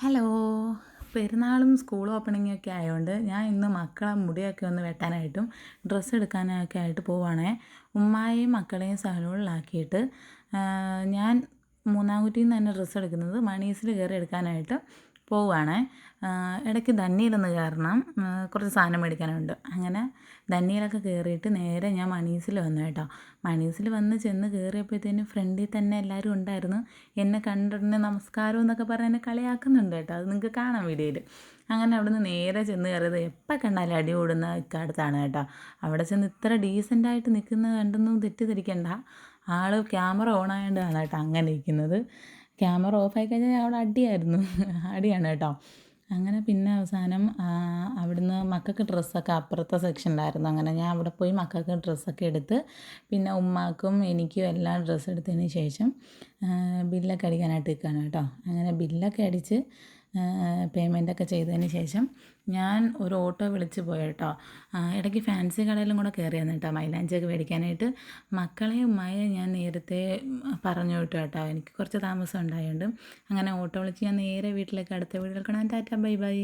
Hello. പെരുന്നാളും school opening ഒക്കെ ആയതുകൊണ്ട് ഞാൻ ഇന്ന് മക്കളെ മുടിയൊക്കെ ഒന്ന് വെട്ടാനായിട്ടും ഡ്രസ്സ് എടുക്കാനൊക്കെ ആയിട്ട് പോവുകയാണേ ഉമ്മായെയും മക്കളെയും സഹലുകളിലാക്കിയിട്ട് ഞാൻ മൂന്നാം കുറ്റിയിൽ നിന്ന് തന്നെ ഡ്രസ്സ് എടുക്കുന്നത് മണീസിൽ കയറി എടുക്കാനായിട്ട് പോവുകയാണേ ഇടയ്ക്ക് ധന്യയിലൊന്ന് കയറണം. കുറച്ച് സാധനം മേടിക്കാനുണ്ട്. അങ്ങനെ ധന്യയിലൊക്കെ കയറിയിട്ട് നേരെ ഞാൻ മണീസിൽ വന്നു കേട്ടോ. മണീസിൽ വന്ന് ചെന്ന് കയറിയപ്പോഴത്തേനും ഫ്രണ്ടിൽ തന്നെ എല്ലാവരും ഉണ്ടായിരുന്നു. എന്നെ കണ്ടിട്ട് നമസ്കാരം എന്നൊക്കെ പറഞ്ഞ് എന്നെ കളിയാക്കുന്നുണ്ട് കേട്ടോ. അത് നിങ്ങൾക്ക് കാണാം വീഡിയോയിൽ. അങ്ങനെ അവിടുന്ന് നേരെ ചെന്ന് കയറിയത് എപ്പോൾ കണ്ടാലും അടി ഓടുന്ന ഇക്കടുത്താണ് കേട്ടോ. അവിടെ ചെന്ന് ഇത്ര ഡീസന്റായിട്ട് നിൽക്കുന്നത് കണ്ടൊന്നും തെറ്റിദ്ധരിക്കണ്ട. ആൾ ക്യാമറ ഓൺ ആയതുകൊണ്ടാണ് കേട്ടോ അങ്ങനെ ഇരിക്കുന്നത്. ക്യാമറ ഓഫ് ആയി കഴിഞ്ഞാൽ അവിടെ അടിയായിരുന്നു. അടിയാണ് കേട്ടോ. അങ്ങനെ പിന്നെ അവസാനം അവിടുന്ന് മക്കൾക്ക് ഡ്രസ്സൊക്കെ അപ്പുറത്തെ സെക്ഷനിലായിരുന്നു. അങ്ങനെ ഞാൻ അവിടെ പോയി മക്കൾക്ക് ഡ്രസ്സൊക്കെ എടുത്ത് പിന്നെ ഉമ്മാക്കും എനിക്കും എല്ലാം ഡ്രസ്സ് എടുത്തതിന് ശേഷം ബില്ലൊക്കെ അടിക്കാനായിട്ട് നിൽക്കുകയാണ് കേട്ടോ. അങ്ങനെ ബില്ലൊക്കെ അടിച്ച് പേയ്മെന്റൊക്കെ ചെയ്തതിന് ശേഷം ഞാൻ ഒരു ഓട്ടോ വിളിച്ച് പോയി കേട്ടോ ഇടയ്ക്ക് ഫാൻസി കടയിലും കൂടെ കയറിയായിരുന്നു കേട്ടോ മൈലാഞ്ചിയൊക്കെ മേടിക്കാനായിട്ട്. മക്കളെയും ഉമ്മയെ ഞാൻ നേരത്തെ പറഞ്ഞു വിട്ടു കേട്ടോ എനിക്ക് കുറച്ച് താമസം ഉണ്ടായതുകൊണ്ട് അങ്ങനെ ഓട്ടോ വിളിച്ച് ഞാൻ നേരെ വീട്ടിലേക്ക് അടുത്ത വീട്ടിലേക്ക്. Tata bye bye.